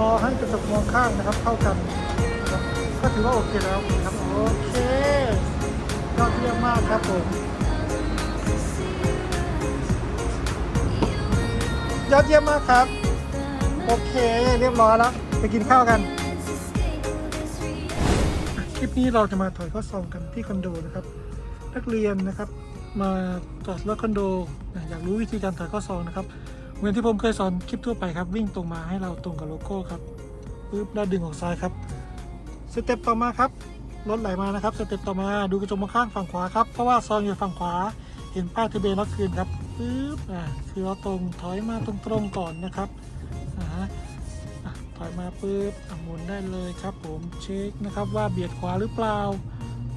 รอให้กระจกมองข้างนะครับเข้ากันนะครับก็ถือว่าโอเคแล้วนะครับโอเคยอดเยี่ยมมากครับผมยอดเยี่ยมมากครับ โอเคเรียบร้อยแล้ว ไปกินข้าวกัน คลิปนี้เราจะมาถอยข้อซองกันที่คอนโดนะครับ นักเรียนนะครับ มาจอดรถคอนโด อยากรู้วิธีการถอยข้อซองนะครับ เหมือนที่ผมเคยสอนคลิปทั่วไปครับ วิ่งตรงมาให้เราตรงกับโลโก้ครับปึ๊บแล้วดึงออกซ้ายครับสเต็ปต่อมาครับรถไหลมานะครับสเต็ปต่อมาดูกระจกมองข้างฝั่งขวาครับเพราะว่าซองอยู่ฝั่งขวาเห็นป้ายทะเบียนรถคืนครับปึ๊บอ่าคือเราตรงถอยมาตรงๆก่อนนะครับอ่าถอยมาปึ๊บหมุนได้เลยครับผมเช็คนะครับว่าเบียดขวาหรือเปล่า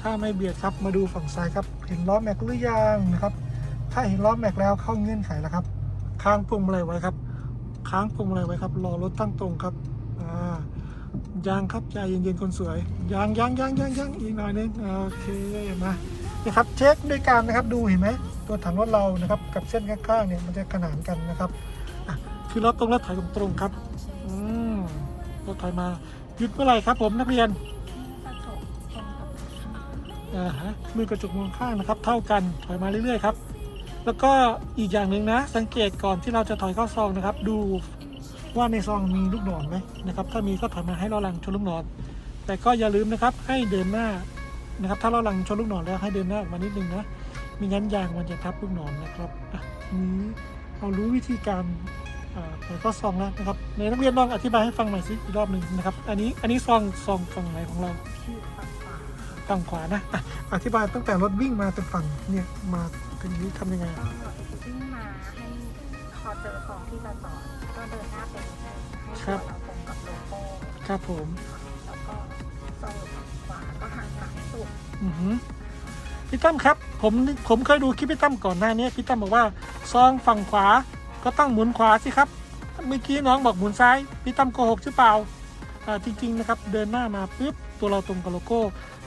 ถ้าไม่เบียดครับมาดูฝั่งซ้ายครับเห็นล้อแม็กหรือยังนะครับถ้าเห็นล้อแม็กแล้วเข้าเงื่อนไขแล้วครับ ค้างพวงมาลัยไว้ครับ ค้างพวงมาลัยไว้ครับ รอรถตั้งตรงครับอ่ายางครับใจเย็นๆคนสวย ยางยางยางยางยางอีกหน่อยนึงโอเคมานี่ครับเช็คด้วยกันนะครับดูเห็นไหมตัวถังรถเรานะครับกับเส้นข้างๆเนี่ยมันจะขนานกันนะครับอะคือรถตรงแล้วถอยตรงๆครับอืมรถถอยมาหยุดเมื่อไหร่ครับ ผมนักเรียนอ่าฮะมือกระจกมองข้างนะครับ เท่ากันถอยมาเรื่อยๆครับ แล้วก็อีกอย่างหนึ่งนะ สังเกตก่อนที่เราจะถอยเข้าซองนะครับ ดูว่าในซองมีลูกหนอนไหมนะครับ ถ้ามีก็ถอยมาให้เราหลังชนลูกหนอน แต่ก็อย่าลืมนะครับให้เดินหน้านะครับ ถ้าเราหลังชนลูกหนอนแล้วให้เดินหน้าออกมานิดนึงนะม่งั้นยางมันจะทับลูกหนอนนะครับนี้เรารู้วิธีการถอยเข้าซองแล้วนะครับในนักเรียนลองอธิบายให้ฟังหน่อยสิอีกรอบหนึ่งนะครับ อันนี้อันนี้ซองซองฝั่งไหนของเรา ฝั่งขวาค่ะฝั่งขวานะอะอธิบายตั้งแต่รถวิ่งมาจนฝั่งเนี่ยมาถึงนี้ทำยังไงก็วิ่งมาให้พอเจอซองที่จะจอดก็เดินหน้าไปนิดนึงให้ครัตัวบเราตรงกับโลโก้ครับผมแล้วก็ซองอยู่ฝั่งขวาก็หันซ้ายสุดอือหือพี่ตั้มครับ ผมผมเคยดูคลิปพี่ตั้มก่อนหน้านี้พี่ตั้มบอกว่าซองฝั่งขวาก็ต้องหมุนขวาสิครับเมื่อกี้น้องบอกหมุนซ้ายพี่ตั้มโกหกหรือเปล่าอ่าจริง ๆ นะครับ เดินหน้ามาปุ๊บ ตัวเราตรงกับโลโก้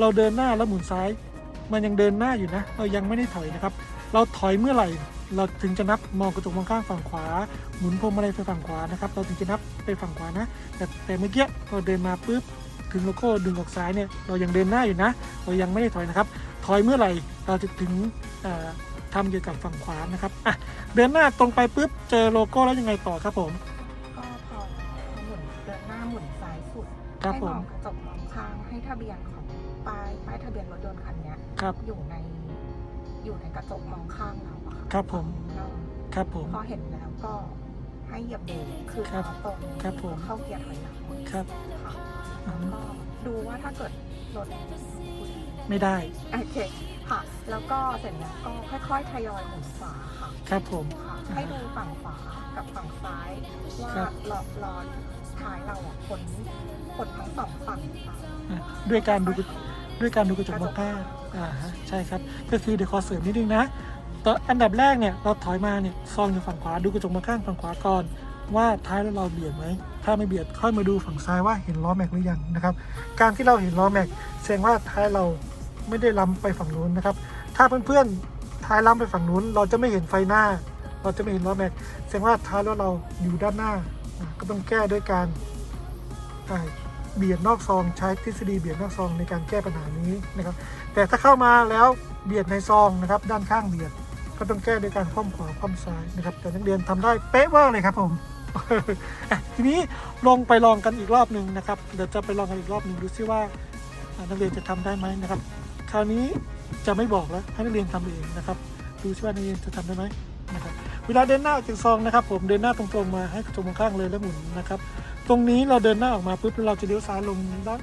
เราเดินหน้าแล้วหมุนซ้าย มันยังเดินหน้าอยู่นะ เรายังไม่ได้ถอยนะครับ เราถอยเมื่อไหร่ เราถึงจะนับมองกระจกมองข้างฝั่งขวา หมุนพวงมาลัยไปฝั่งขวานะครับ เราถึงจะนับไปฝั่งขวานะ แต่แต่เมื่อกี้เราเดินมาปุ๊บถึงโลโก้ดึงออกซ้ายเนี่ย เรายังเดินหน้าอยู่นะ เรายังไม่ได้ถอยนะครับ ถอยเมื่อไหร่ เราจะถึงเอ่อทำเกี่ยวกับฝั่งขวานะครับอะเดินหน้าตรงไปปุ๊บเจอโลโก้แล้วยังไงต่อครับผม ก็พอหมุนเดินหน้าหมุนซ้ายสุดครับให้ผมมองกระจกมองข้าง ให้ทะเบียนของป้ายป้ายทะเบียนรถยนต์คันเนี้ยครับ อยู่ในอยู่ในกระจกมองข้างเราอะค่ะครับผม เราครับผม พอเห็นแล้วก็ให้เหยียบเบรกคือครับเท้าตรงครับผม เข้าเกียร์ถอยหลังครับ ค่ะอืแล้วมก็ดูว่าถ้าเกิดรถ ไม่ได้ โอเคค่ะ แล้วก็เสร็จแล้วก็ค่อยๆทยอยหมุนขวาค่ะครับผม ค่ะ ให้ดูฝั่งขวากับฝั่งซ้ายว่าครับ ล้อล้อ ท้ายเราอะพ้นพ้นทั้งสองฝั่งค่ะอะด้วยการดูด้วยการดูกระจกมองข้างอ่าฮะใช่ครับก็คือเดี๋ยวขอเสริมนิดนึงนะตอนอันดับแรกเนี่ยเราถอยมาเนี่ยซองอยู่ฝั่งขวาดูกระจกมองข้างฝั่งขวาก่อน ว่าท้ายแล้วเราเบียดไหมถ้าไม่เบียดค่อยมาดูฝั่งซ้ายว่าเห็นล้อแม็กหรือยังนะครับการที่เราเห็นล้อแม็กแสดงว่าท้ายเราไม่ได้ล้ำไปฝั่งนู้นนะครับถ้าเพื่อนๆท้ายล้ำไปฝั่งนู้น เราจะไม่เห็นไฟหน้า เราจะไม่เห็นล้อแม็กแสดงว่าท้ายรถเราอยู่ด้านหน้าอะ ก็ต้องแก้ด้วยการเบียดนอกซองใช้ทฤษฎีเบียดนอกซองในการแก้ปัญหานี้นะครับ แต่ถ้าเข้ามาแล้วเบียดในซองนะครับ ด้านข้างเบียดก็ต้องแก้ด้วยการคว่ำขวาคว่ำซ้ายนะครับ แต่นักเรียนทำได้เป๊ะว่าเลยครับผมทีนี้ลงไปลองกันอีกรอบหนึ่งนะครับ เดี๋ยวจะไปลองกันอีกรอบหนึ่งดูซิว่านักเรียนจะทำได้ไหมนะครับ คราวนี้จะไม่บอกแล้วให้นักเรียนทำเองนะครับ ดูซิว่านักเรียนจะทำได้ไหม เวลาเดินหน้าออกจากซองนะครับ ผมเดินหน้าตรงๆมาให้กระจกมองข้างเลยแล้วหมุนนะครับ ตรงนี้เราเดินหน้าออกมาปุ๊บเราจะเลี้ยวซ้ายลงด้าน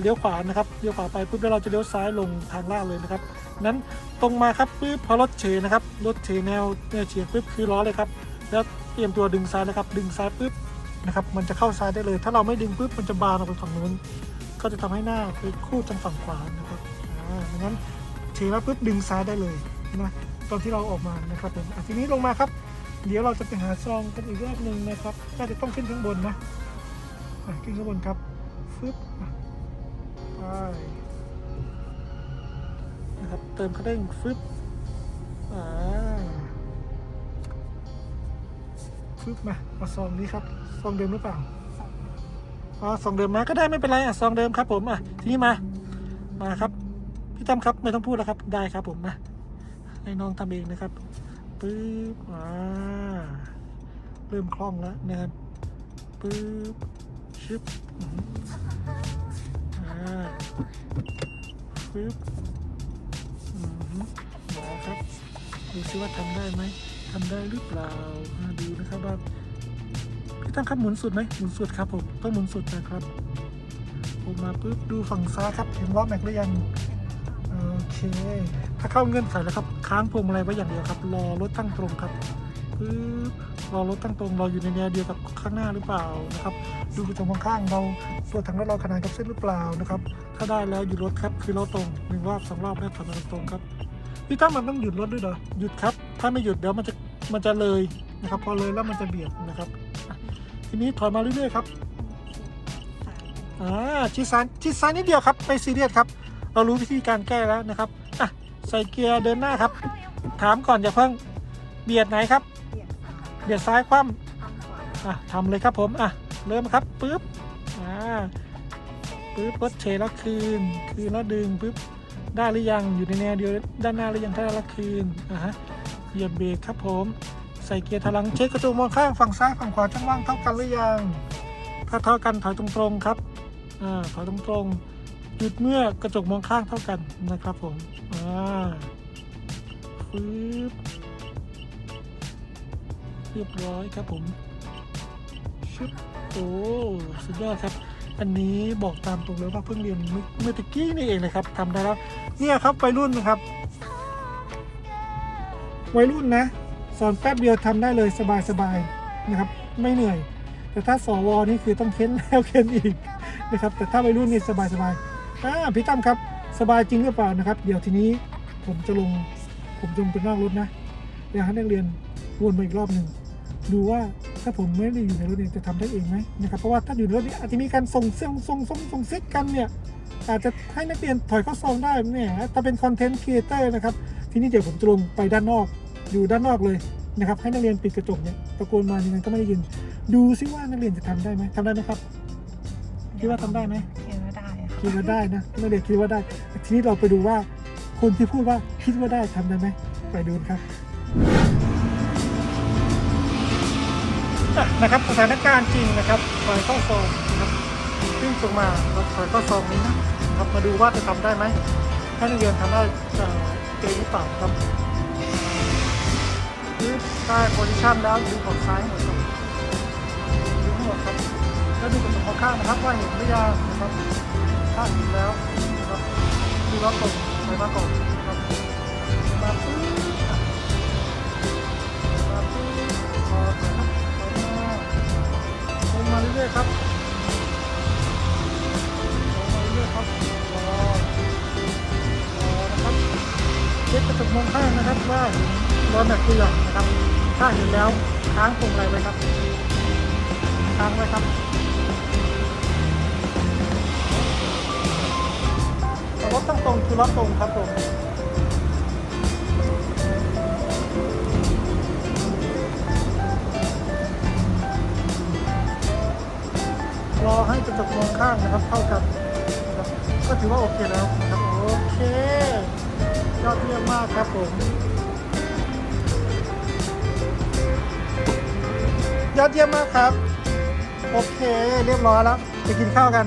เลี้ยวขวานะครับเลี้ยวขวาไปปุ๊บแล้วเราจะเลี้ยวซ้ายลงทางล่าดเลยนะครับนั้นตรงมาครับปุ๊บพอรถเฉยนะครับรถเฉยแนวแนวเฉียงปุ๊บคือล้อเลยครับ แล้วเตรียมตัวดึงซ้ายนะครับ ดึงซ้ายปุ๊บนะครับ มันจะเข้าซ้ายได้เลย ถ้าเราไม่ดึงปุ๊บมันจะบานออกไปฝั่งนู้น ก็จะทำให้หน้าไปคู่ทางฝั่งขวานะครับอ่างนั้นเฉยมาปุ๊บดึงซ้ายได้เลยนะ ตอนที่เราออกมานะครับผมอ่ทีนี้ลงมาครับ เดี๋ยวเราจะไปหาซองกันอีกรอบหนึ่งนะครับน่าจะต้องขึ้นข้างบนนะขึ้นข้างบนครับฟึบไปนะครับเติมคันเร่งฟึบอ่าฟึบมาเอาซองนี้ครับซองเดิมหรือเปล่าอ๋อซองเดิมนะก็ได้ไม่เป็นไรอะซองเดิมครับผมอะทีนี้มามาครับพี่ตั้มครับไม่ต้องพูดแล้วครับได้ครับผมมา ให้น้องทำเองนะครับปึ๊บอ่าเริ่มคล่องแล้วนะครับปึ๊บชึบอ่าปึ๊บอือหือครับดูซิว่าทำได้ไหมทำได้หรือเปล่าดูนะครับว่าพี่ตั้งครับหมุนสุดไหมหมุนสุดครับผมต้องหมุนสุดนะครับผมมาปุ๊บดูฝั่งซ้ายครับเห็นล้อแม็กหรือยังโอเค ถ้าเข้าเงื่อนไขแล้วครับ ค้างพวงมาลัยไว้อย่างเดียวครับ รอรถตั้งตรงครับปุ๊บรอรถตั้งตรงรออยู่ในแนวเดียวกับข้างหน้าหรือเปล่านะครับ ดูกระจกมองข้างเราตัวถังรถเราขนานกับเส้นหรือเปล่านะครับ ถ้าได้แล้วหยุดรถครับคือเราตรงหนึ่งรอบสองรอบแล้วถอยมาตรงครับพี่ตั้งมันต้องหยุดรถด้วยเหรอหยุดครับ ถ้าไม่หยุดเดี๋ยวมันจะมันจะเลยนะครับ พอเลยแล้วมันจะเบียดนะครับ ทีนี้ถอยมาเรื่อยๆครับอ่าชิดซ้ายชิดซ้ายนิดเดียวครับไม่ซีเรียสครับ เรารู้วิธีการแก้แล้วนะครับ ใส่เกียร์เดินหน้าครับ ถามก่อนอย่าเพิ่งเบียดไหนครับ เบียดซ้ายคว่ำขวาำอะทำเลยครับผมอะเริ่มครับปึ๊บอ่าปึ๊บรถเชแล้วคืน คืนแล้วดึงปึ๊บได้หรือยังอยู่ในแนวเดียวด้านหน้าหรือยังถ้าได้แล้วคืนอ่าฮะเหยียบเบรกครับผม ใส่เกียร์ถอยหลังเช็คกระจกมองข้างฝั่งซ้ายฝั่งขวาช่องว่างเท่ากันหรือยังถ้าเท่ากันถอยตรงๆครับอ่าถอยตรงๆ หยุดเมื่อกระจกมองข้างเท่ากันนะครับผม อ่าฟืบเรียบร้อยครับผมชึบโอ้สุดยอดครับ อันนี้บอกตามตรงเลยว่าเพิ่งเรียนเมื่อตะกี้นี่เองเลยครับทำได้แล้ว เนี่ยครับวัยรุ่นนะครับ วัยรุ่นนะ สอนแป๊บเดียวทำได้เลยสบายๆนะครับ ไม่เหนื่อย แต่ถ้าสวนี่คือต้องเค้นแล้วเค้นอีกนะครับ แต่ถ้าวัยรุ่นนี่สบายๆ อ่าพี่ตั้มครับ สบายจริงหรือเปล่านะครับ เดี๋ยวทีนี้ผมจะลง ผมจะลงไปนอกรถนะอยากให้นักเรียนวนมาอีกรอบหนึ่งดูว่าถ้าผมไม่ได้อยู่ในรถเนี่ยจะทำได้เองไหมนะครับเพราะว่าถ้าอยู่ในรถนี่อาจจะมีการส่งเสียงส่งส่งส่งซิกกันเนี่ยอาจจะให้นักเรียนถอยเข้าซองได้เนี่ยถ้าเป็นคอนเทนต์ครีเอเตอร์นะครับทีนี้เดี๋ยวผมจะลงไปด้านนอกอยู่ด้านนอกเลยนะครับให้นักเรียนปิดกระจกเนี่ยตะโกนมายังไงก็ไม่ได้ยิน ดูซิว่านักเรียนจะทำได้ไหมทำได้ไหมครับคิดว่าทำได้ไหม คิดว่าได้ค่ะคิดว่ได้นะนักเรียนคิดว่าได้ ทีนี้เราไปดูว่าคนที่พูดว่าคิดว่าได้ทำได้ไหมไปดูครับนะครับสถานการณ์จริงนะครับถอยเข้าซองนะครับวิ่งตรงมาครับถอยเข้าซองนี้นะครับมาดูว่าจะทำได้ไหมให้นักเรียนทำได้เอ่งหรือเปล่าครับคือได้โพซิชันแล้วดูของซ้ายหมดครับดูให้หมดครับแล้วดูกระจกมองข้างนะครับว่าเห็นหรือยังนะครับ ถ้าเห็นแล้วนะครับดูแล้วตรงไปมาก่อนะครับมาปุ๊บมาปุ๊บพอนะครับพอมาลงมาเรื่อยๆครับลงมาเรื่อยๆครับรอรอนะครับเช็คกระจกมองข้างนะครับว่าเห็นรอยแม็กซ์ตัวอนะครับ ถ้าเห็นแล้วค้างพวงไรไว้ครับค้างไว้ครับ คือรถตรงครับผมรอให้กระจกมองข้างนะครับเท่ากันนะครับก็ถือว่าโอเคแล้วนะครับโอเคยอดเยี่ยมมากครับผมยอดเยี่ยมมากครับ โอเค เรียบร้อยแล้ว ไปกินข้าวกัน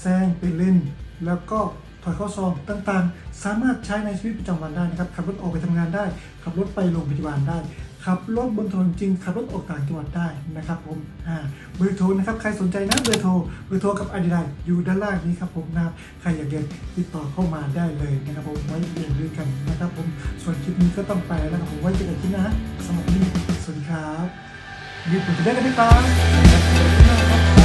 แซงเป็นเล่น แล้วก็ถอยเข้าซองต่างๆ สามารถใช้ในชีวิตประจำวันได้นะครับ ขับรถออกไปทำงานได้ ขับรถไปโรงพยาบาลได้ ขับรถบนถนนจริง ขับรถออกต่างจังหวัดได้นะครับผมอ่าเบอร์โทรนะครับ ใครสนใจนะเบอร์โทร เบอร์โทรกับอดีไลอยู่ด้านล่างนี้ครับผมนะใครอยากเรียนติดต่อเข้ามาได้เลยนะครับผมไว้เรียนด้วยกันนะครับผม ส่วนคลิปนี้ก็ต้องไปแล้วครับผมไว้เจอกันที่หนะสำหรับวันนี้สวัสดีครับยืดผมจะได้กันไหมครับ